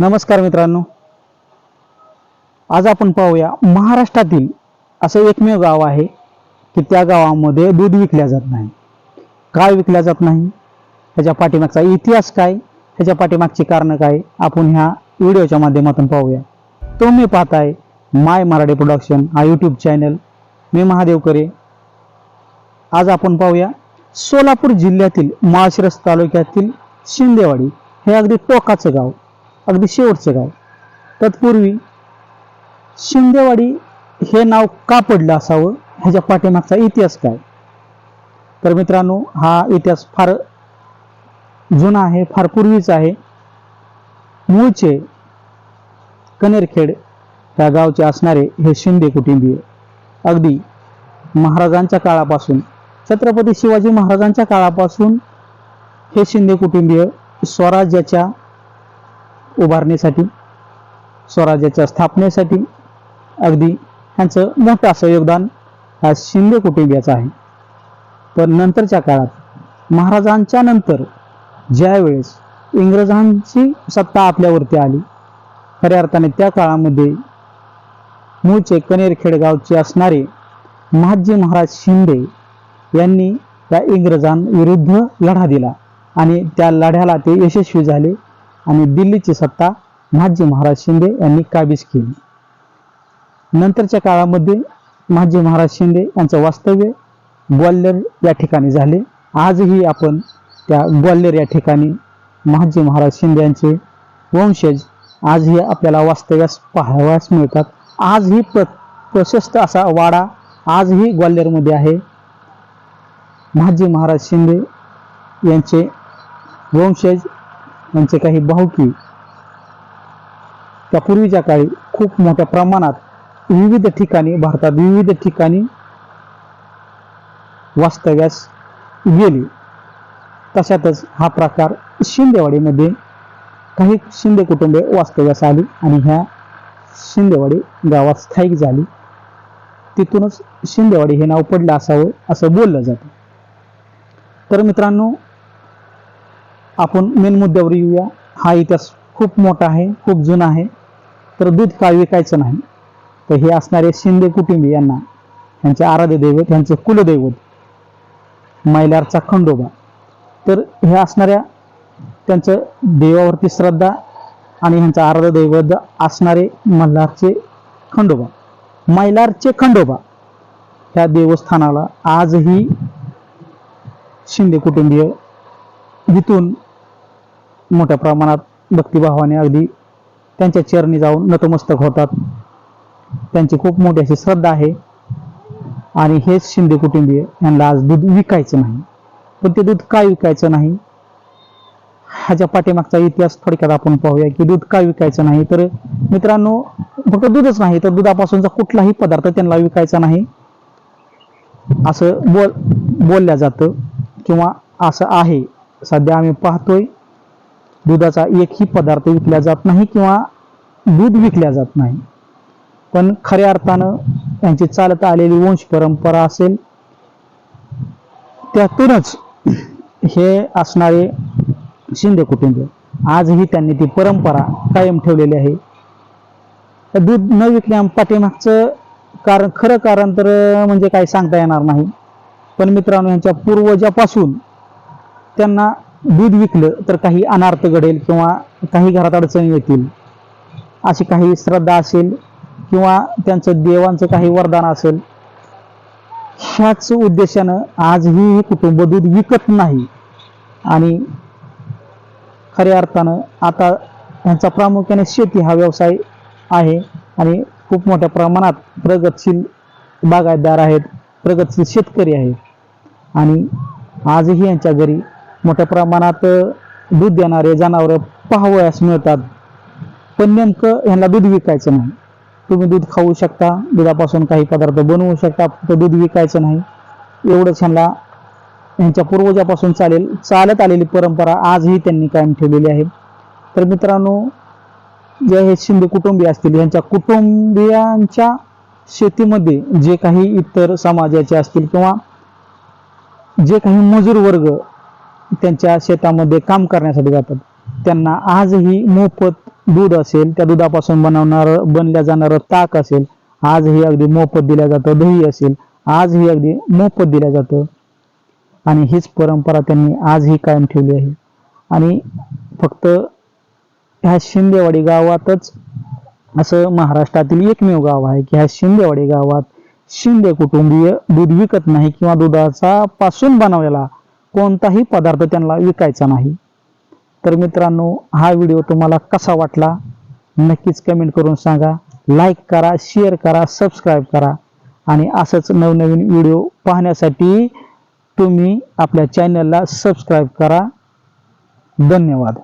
नमस्कार मित्रांनो. आज आपण पाहूया महाराष्ट्रातील असं एकमेव गाव आहे की त्या गावामध्ये दूध विकल्या जात नाही. काय विकल्या जात नाही? ह्याच्या पाठीमागचा इतिहास काय? ह्याच्या पाठीमागची कारणं काय? आपण ह्या व्हिडिओच्या माध्यमातून पाहूया. तुम्ही पाहताय माय मराठी प्रोडक्शन हा यूट्यूब चॅनल मी महादेव करे. आज आपण पाहूया सोलापूर जिल्ह्यातील माळशिरस तालुक्यातील शिंदेवाडी हे अगदी टोकाचं गाव. अगदी शेवटचं गाव. तत्पूर्वी शिंदेवाडी हे नाव का पडलं असावं? ह्याच्या पाठीमागचा इतिहास काय? तर मित्रांनो हा इतिहास फार जुना आहे फार पूर्वीचा आहे. मूळचे कनेरखेड या गावचे असणारे हे शिंदे कुटुंबीय. अगदी महाराजांच्या काळापासून छत्रपती शिवाजी महाराजांच्या काळापासून हे शिंदे कुटुंबीय स्वराज्याच्या उभारणीसाठी स्वराज्याच्या स्थापनेसाठी अगदी ह्यांचं मोठं असं योगदान ह्या शिंदे कुटुंबियाचं आहे. तर नंतरच्या काळात महाराजांच्या नंतर ज्यावेळेस इंग्रजांची सत्ता आपल्यावरती आली खऱ्या अर्थाने त्या काळामध्ये मूळचे कनेरखेडगावचे असणारे महाजी महाराज शिंदे यांनी त्या इंग्रजांविरुद्ध लढा दिला आणि त्या लढ्याला ते यशस्वी झाले. आणि दिल्लीची सत्ता महाजी महाराज शिंदे यांनी काबीज केली. नंतरच्या काळामध्ये महाजी महाराज शिंदे यांचं वास्तव्य ग्वाल्हेर या ठिकाणी झाले. आजही आपण त्या ग्वाल्हेर या ठिकाणी महाजी महाराज शिंदे यांचे वंशज आजही आपल्याला वास्तव्यास पाहावयास मिळतात. आजही प्र प्रशस्त असा वाडा आजही ग्वाल्हेरमध्ये आहे. महाजी महाराज शिंदे यांचे वंशज यांचे काही भाऊकी त्या पूर्वीच्या काळी खूप मोठ्या प्रमाणात विविध ठिकाणी भारतात विविध ठिकाणी वास्तव्यास गेली. तशातच हा प्रकार शिंदेवाडीमध्ये काही शिंदे कुटुंबे वास्तव्यास आली आणि ह्या शिंदेवाडी गावात स्थायिक झाली. तिथूनच शिंदेवाडी हे नाव पडलं असावं असं बोललं जातं. तर मित्रांनो आपण मेन मुद्द्यावर येऊया. हा इतिहास खूप मोठा आहे खूप जुना आहे. तर दूध काय विकायचं नाही. तर हे असणारे शिंदे कुटुंबी यांना यांचे आराध्य दैवत यांचे कुलदैवत मैलारचा खंडोबा. तर हे असणाऱ्या त्यांचं देवावरती श्रद्धा आणि ह्यांचं आराध्य दैवत असणारे मल्हारचे खंडोबा. मैलारचे खंडोबा ह्या देवस्थानाला आजही शिंदे कुटुंबीय इथून मोठ्या प्रमाणात भक्तिभावाने अगदी त्यांच्या चरणी जाऊन नतमस्तक होतात. त्यांची खूप मोठी अशी श्रद्धा आहे. आणि हेच शिंदे कुटुंबीय यांना आज दूध विकायचं नाही. पण ते दूध काय विकायचं नाही? ह्याच्या पाठीमागचा इतिहास थोडक्यात आपण पाहूया की दूध का विकायचं नाही? तर मित्रांनो फक्त दूधच नाही तर दुधापासूनचा कुठलाही पदार्थ त्यांना विकायचा नाही. असं बोल बोलल्या जातं किंवा असं आहे. सध्या आम्ही पाहतोय. दुधाचा एकही पदार्थ विकला जात नाही किंवा दूध विकल्या जात नाही. पण खऱ्या अर्थानं यांची चालत आलेली वंश परंपरा असेल त्यातूनच हे असणारे शिंदे कुटुंब आजही त्यांनी ती परंपरा कायम ठेवलेली आहे. तर दूध न विकल्या पाठीमागचं कारण खरं कारण तर म्हणजे काही सांगता येणार नाही. पण मित्रांनो यांच्या पूर्वजापासून त्यांना दूध विकलं तर काही अनार्थ घडेल किंवा काही घरात अडचणी येतील. अशी काही श्रद्धा असेल किंवा त्यांचं देवांचं काही वरदान असेल. ह्याच उद्देशानं आजही हे कुटुंब दूध विकत नाही. आणि खऱ्या अर्थानं आता ह्यांचा प्रामुख्याने शेती हा व्यवसाय आहे आणि खूप मोठ्या प्रमाणात प्रगतशील बागायतदार आहेत प्रगतशील शेतकरी आहेत. आणि आजही यांच्या घरी मोठ्या प्रमाणात दूध देणारे जनावरं पाहावयास मिळतात. पण नेमकं ह्यांना दूध विकायचं नाही. तुम्ही दूध खाऊ शकता दुधापासून काही पदार्थ बनवू शकता फक्त दूध विकायचं नाही. एवढंच ह्यांना यांच्या पूर्वजापासून चालेल चालत आलेली परंपरा आजही त्यांनी कायम ठेवलेली आहे. तर मित्रांनो जे हे शिंदे कुटुंबीय असतील यांच्या कुटुंबियांच्या शेतीमध्ये जे काही इतर समाजाचे असतील किंवा जे काही मजूर वर्ग त्यांच्या शेतामध्ये काम करण्यासाठी जातात. त्यांना आजही मोफत दूध असेल त्या दुधापासून बनवणार बनल्या जाणारं ताक असेल आजही अगदी मोफत दिलं जातं. दही असेल आजही अगदी मोफत दिलं जातं. आणि हीच परंपरा त्यांनी आजही कायम ठेवली आहे. आणि फक्त ह्या शिंदेवाडी गावातच असं महाराष्ट्रातील एकमेव गाव आहे की ह्या शिंदेवाडी गावात शिंदे कुटुंबीय दूध विकत नाही किंवा दुधाचा पासून बनवलेला कोणताही पदार्थ त्यांना विकायचा नाही. तर मित्रांनो हा व्हिडिओ तुम्हाला कसा वाटला नक्कीच कमेंट करून सांगा. लाईक करा शेअर करा सबस्क्राईब करा. आणि असंच नवनवीन व्हिडिओ पाहण्यासाठी तुम्ही आपल्या चॅनलला सबस्क्राईब करा. धन्यवाद.